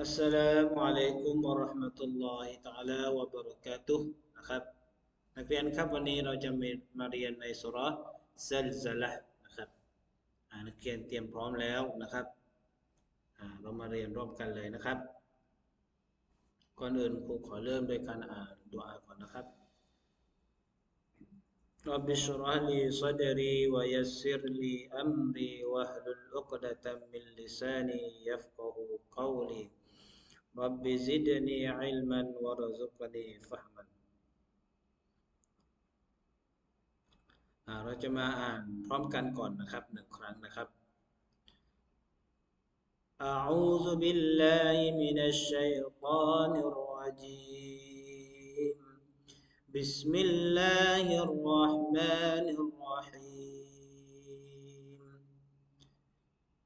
السلام عليكم ورحمة الله تعالى وبركاته นะครับนักเรียนครับวันนี้เราจะมาเรียนในสุราซัลซละนะครับนักเรียนเตรียมพร้อมแล้วนะครับเรามาเรียนร่วมกันเลยนะครับก่อนอื่นครูขอเริ่มด้วยการอ่านดุอาก่อนนะครับ رب اشرح لي صدري ويسر لي أمري واحلل عقدة من لساني يفقه قولي رب زدني علما وارزقني فهما เราจะมาอ่านพร้อมกันก่อนนะครับหนึ่งครั้งนะครับ أعوذ بالله من الشيطان الرجيم بسم الله الرحمن الرحيم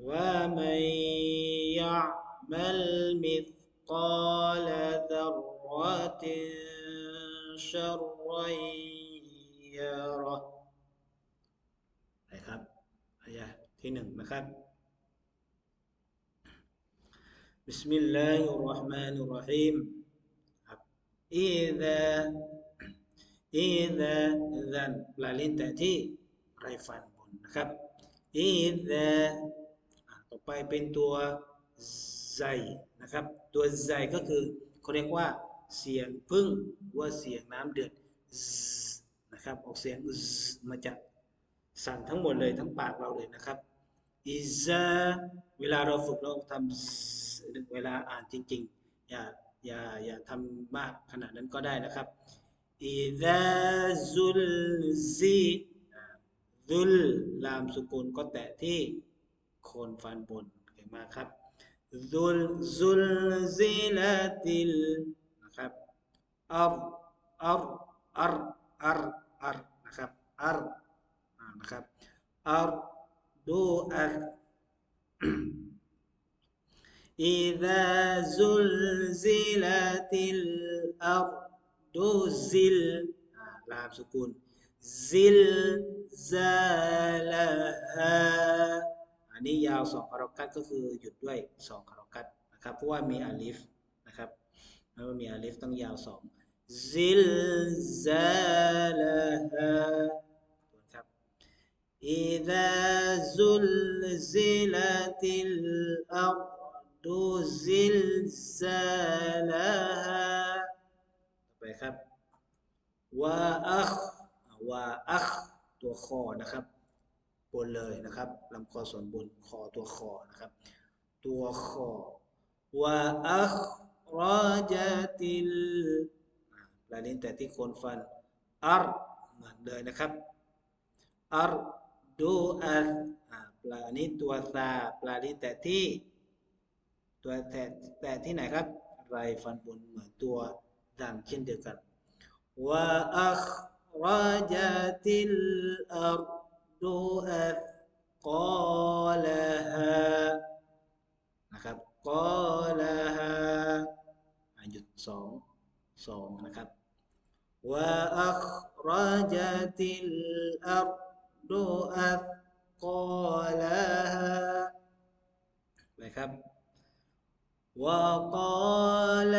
ومن يعمل مثقال ذرة شرا يره นะครับอายะที่หนึ่งนะครับ بسم الله الرحمن الرحيم إذا إذا إذا แปลลิ้นแต่ที่ไรฟันบนนะครับ إذا ต่อไปเป็นตัวไซนะครับ ตัวไซก็คือเขาเรียกว่าเสียงพึ่งว่าเสียงน้ำเดือดนะครับ ออกเสียงมาจากสั่นทั้งหมดเลยทั้งปากเราเลยนะครับอิซาเวลาเราฝึกเราทำเวลาอ่านจริง ๆ อย่าอย่าอย่าทำมากขนาดนั้นก็ได้นะครับอิซาซุลซีซุลลามสุกุลก็แตะที่ โคนฟันบนเก่งมากครับซุลซุลซิลาติลนะครับอัรอัรอัรอัรอัรนะครับอัรนะครับอัรดูอัร إذا زلزلت الأرض زل ลามสกุล زلزالها อั นนี้ยาวสองคารากัตก็คือหยุดด้วยสองคารากัตนะครับเพราะว่ามีอาลิฟนะครับแล้วมีอาลิฟต้องยาวสองซิลซาลาฮาครับอิดะซุลซิลติลอัลดูซิลซาลาฮต่อไปครับวะอัควะอัคตัวคอนะครับ บนเลยนะครับลำคอส่วนบนคอตัวคอนะครับ ตัวคอว่าอัคราจัติลแปลนี้แต่ที่โคนฟันอัรเหมือนเลยนะครับอัรดูอัลปลานี้ตัวซาปลานี้แต่ที่ ตัวแต่แต่ที่ไหนครับ ไรฟันบนเหมือนตัวดันเช่นเดียวกันว่าอัคราจัติลอัร ดูอัลกอลฮานะครับกอลฮาหยุดสองสองนะครับว่าอัคราจัติลอัร أثقالها นะครับ وقال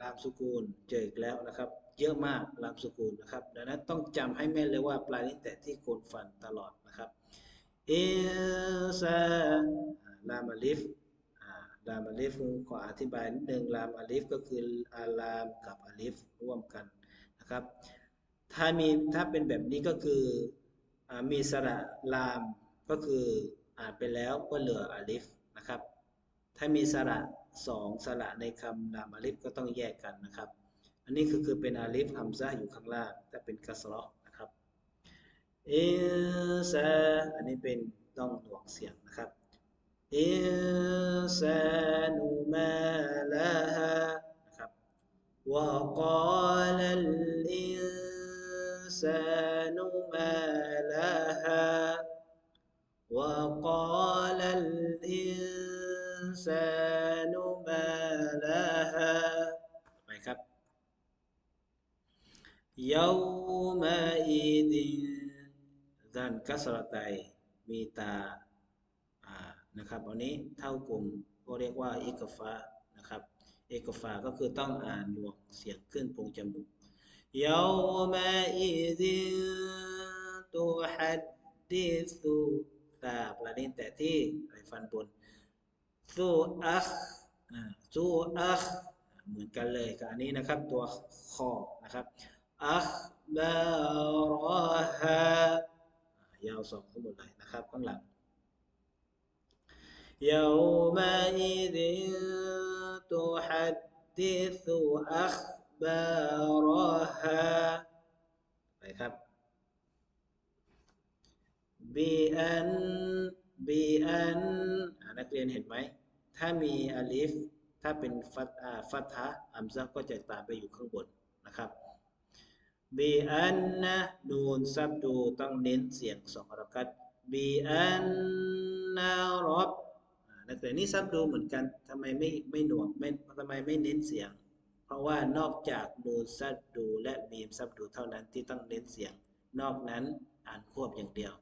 ลามสุกูลเจออีกแล้วนะครับ เยอะมากลามสกุลนะครับ ดังนั้นต้องจำให้แม่นเลยว่าปลายลิ้นแตะที่โคนฟันตลอดนะครับอิซาลามอลิฟลามอลิฟขออธิบายนิดนึงลามอลิฟก็คืออาลามกับอลิฟร่วมกันนะครับ ถ้ามีถ้าเป็นแบบนี้ก็คืออมีสระลามก็คืออ่านไปแล้วก็เหลืออลิฟนะครับ ถ้ามีสระ สองสระในคำนามอาลิฟก็ต้องแยกกันนะครับ อันนี้คือคือเป็นอาลิฟคำมซาอยู่ข้างล่างแต่เป็นกัสรอนะครับอินซาอันนี้เป็นต้องหน่วงเสียงนะครับอินซานูมาลาฮานะครับวะกาลัลอินซานูมาลาฮาวะกาลัลอิน الإنسان ما لها ไปครับ يومئذ ด้านกัสรตัยมีตาอ่านะครับอันนี้เท่ากลุ่มก็เรียกว่าอิกฟานะครับ เอกฟาก็คือต้องอ่านหน่วงเสียงขึ้นโพรงจมูก يومئذ تحدث ตาปลาดินแต่ที่ไรฟันบน ซูอัคซูอัคเหมือนกันเลยกับอันนี้นะครับตัวคอนะครับอัคบารอฮายาวสองทั้งหมดเลยนะครับข้างหลัง يومئذ تحدث أخبارها ไปครับ بأن بأن อ่านักเรียนเห็นไหม ถ้ามีอาลิฟถ้าเป็นฟัตฟัตฮะอัมซะก็จะตามไปอยู่ข้างบนนะครับบีอันนะนูนซับดูต้องเน้นเสียงสองระกัดบีอันนารบนักเรียนนี่ซับดูเหมือนกันทำไมไม่ไม่หน่วงไม่ทำไมไม่เน้นเสียง เพราะว่านอกจากนูนซับดูและมีมซับดูเท่านั้นที่ต้องเน้นเสียง นอกนั้นอ่านควบอย่างเดียว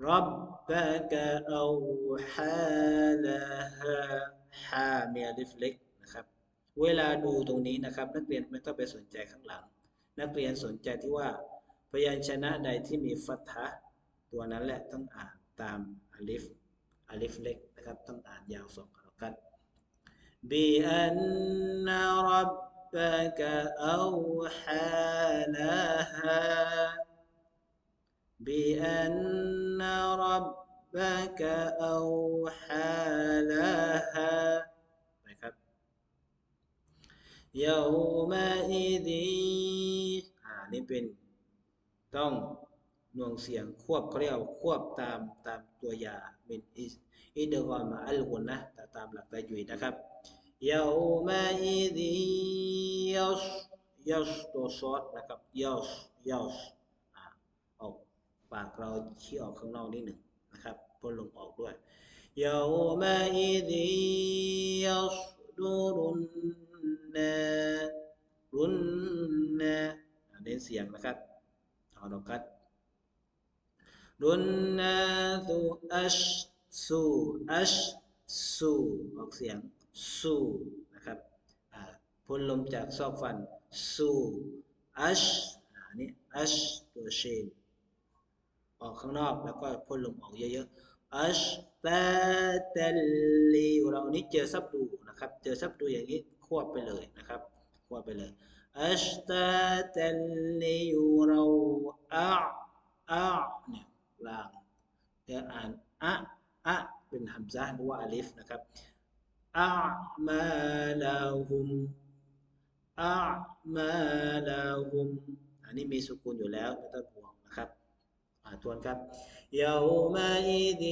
ربك أوحى لها ฮามีอลิฟเล็กนะครับ เวลาดูตรงนี้นะครับ นักเรียนไม่ต้องไปสนใจข้างหลัง นักเรียนสนใจที่ว่าพยัญชนะใดที่มีฟัตฮะตัวนั้นแหละต้องอ่านตามอลิฟอลิฟเล็กนะครับ ต้องอ่านยาวสองครั้งกันบีอันนรับบกะอัวฮาลาฮา بأن ربك أوحى لها นะครับ يومئذ อ่านี่เป็นต้องหน่วงเสียงควบเขาเรียกว่าควบตามตามตัวยาเป็นอิดกอมาอัลกุนนะแต่ตามหลักตะจุยนะครับ يومئذ يص يص ตัวซอสนะครับ يص يص อ่าออก ปากเราชี้ออกข้างนอกนิดหนึ่งนะครับพ่นลมออกด้วยยาวมาอิดียาสดูรุนนรุนนะเน้นเสียงนะครับเอาดอกกัดรุนนะสุอัชสูอัชสูออกเสียงสูนะครับพ่นลมจากซอกฟันสูอัชอันนี้อัชตัวเชน ออกข้างนอกแล้วก็พ่นลมออกเยอะๆอัชตาเตลลีเรานี้เจอซับดูนะครับ เจอซับดูอย่างนี้ควบไปเลยนะครับ ควบไปเลยอัชตาเตลลีเราอะอะเนี่ยลางจะอ่านอะอะเป็นฮัมซะหรือว่าอาลิฟนะครับอะมาลาฮุมอะมาลาฮุมอันนี้มีสุกุลอยู่แล้วไม่ต้องห่วง นะครับ ทวนครับ يومئذ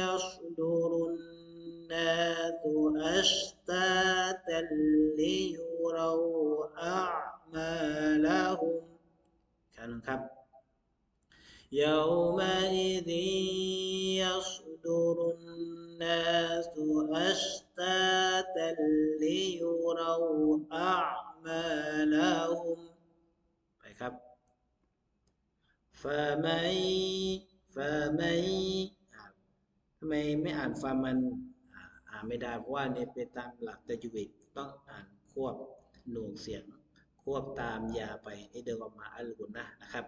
يصدر الناس أشتاتا ليروا أعمالهم ครั้งหนึ่งครับ يومئذ يصدر الناس أشتاتا ليروا أعمالهم ไปครับ ฟาไมฟาไมทำไมไม่อ่านฟามันอ่านไม่ได้เพราะว่าเนี่ยไปตามหลักตะยุวิตต้องอ่านควบหน่วงเสียง ควบตามยาไปนี่เดิมออกมาอัลกุนนะนะครับ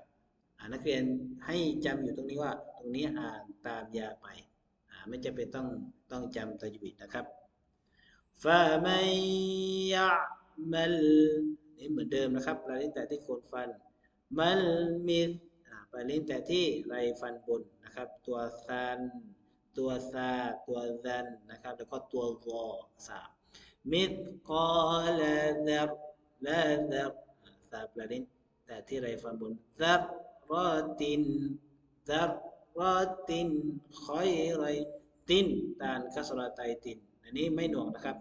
นักเรียนให้จำอยู่ตรงนี้ว่า ตรงนี้อ่านตามยาไปไม่จะเป็นต้องต้องจำตะยุวิตนะครับฟาไมยะมัลนี่เหมือนเดิมนะครับเราลิต่ที่โคนฟันมันมี ปลายลิ้นแต่ที่ไรฟันบนนะครับ ตัวซัน ตัวซา ตัวซันนะครับ แล้วก็ตัวกอสามมิดกอลาดับลาดับซาปลายลิ้นแต่ที่ไรฟันบนซับรอตินซับรอตินคอยไรตินตานคัสราไตติน อันนี้ไม่หน่วงนะครับ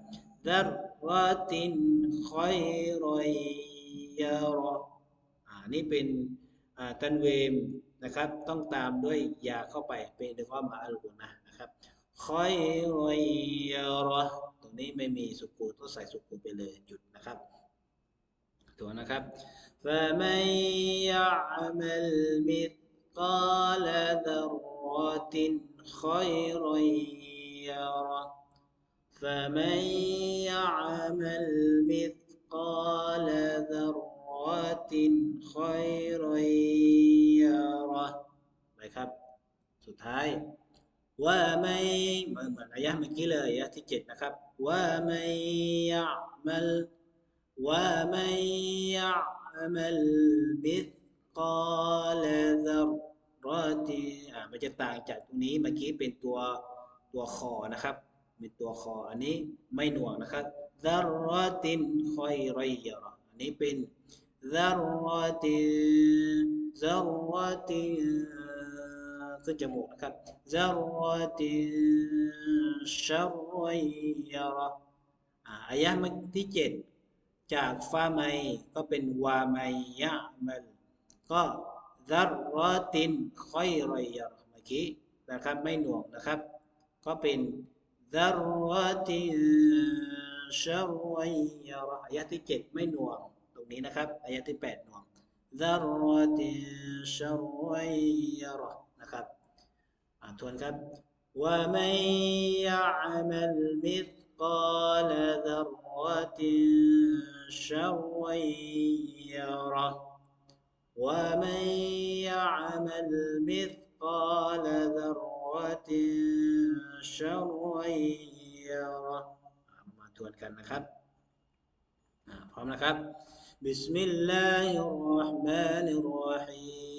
ซับรอตินคอยรอยยารออ่านี่เป็น อ่าตันเวมนะครับ ต้องตามด้วยยาเข้าไปเป็นเรียกว่ามาอัลกุนะนะครับคอยรอยยารอตรงนี้ไม่มีสุกูต้องใส่สุกูไปเลยหยุดนะครับ ตัวนะครับ فمن يعمل مثقال ذرة خيرا يره فمن يعمل مثقال ذرة خيرا ท้ายว่าไม่เหมือนเหมือนอายะเมื่อกี้เลยอายะที่เจ็ดนะครับว่าไม่ยะมัลว่าไม่ยะมัลมิสกาลซรรติอ่ามันจะต่างจากตรงนี้เมื่อกี้เป็นตัวตัวคอนะครับเป็นตัวคออันนี้ไม่หน่วงนะครับซรรตินคอยไรยระอันนี้เป็นซรรตินซรรติน ขึ้นจมูกนะครับซรรตินชัรไรยะระอ่าอายะห์เมื่อที่เจ็ดจากฟาไมก็เป็นวาไมยะมัลก็ซรรตินคอยไรยะระเมื่อกี้นะครับไม่หน่วงนะครับ ก็เป็น ذرة شرا يرى อายะที่เจ็ดไม่หน่วง ตรงนี้นะครับอายะที่แปดหน่วง ذرة شرا يرى นะครับอ่านทวนครับ ومن يعمل مثقال ذرة شرا يرى ومن يعمل مثقال ذرة شرا يره มาทวนกันนะครับพร้อมนะครับ بسم الله الرحمن الرحيم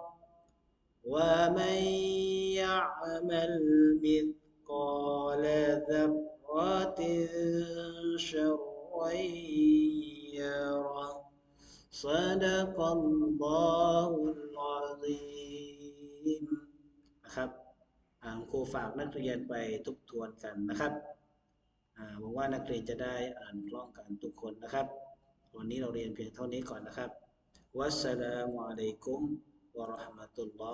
ومن يعمل مثقال ذرة شرا يره صدق الله العظيم นะครับอ่าครูฝากนักเรียนไปทบทวนกันนะครับอ่าหวังว่านักเรียนจะได้อ่านคล่องกันทุกคนนะครับ วันนี้เราเรียนเพียงเท่านี้ก่อนนะครับ วัสสลามุอะลัยกุม วะ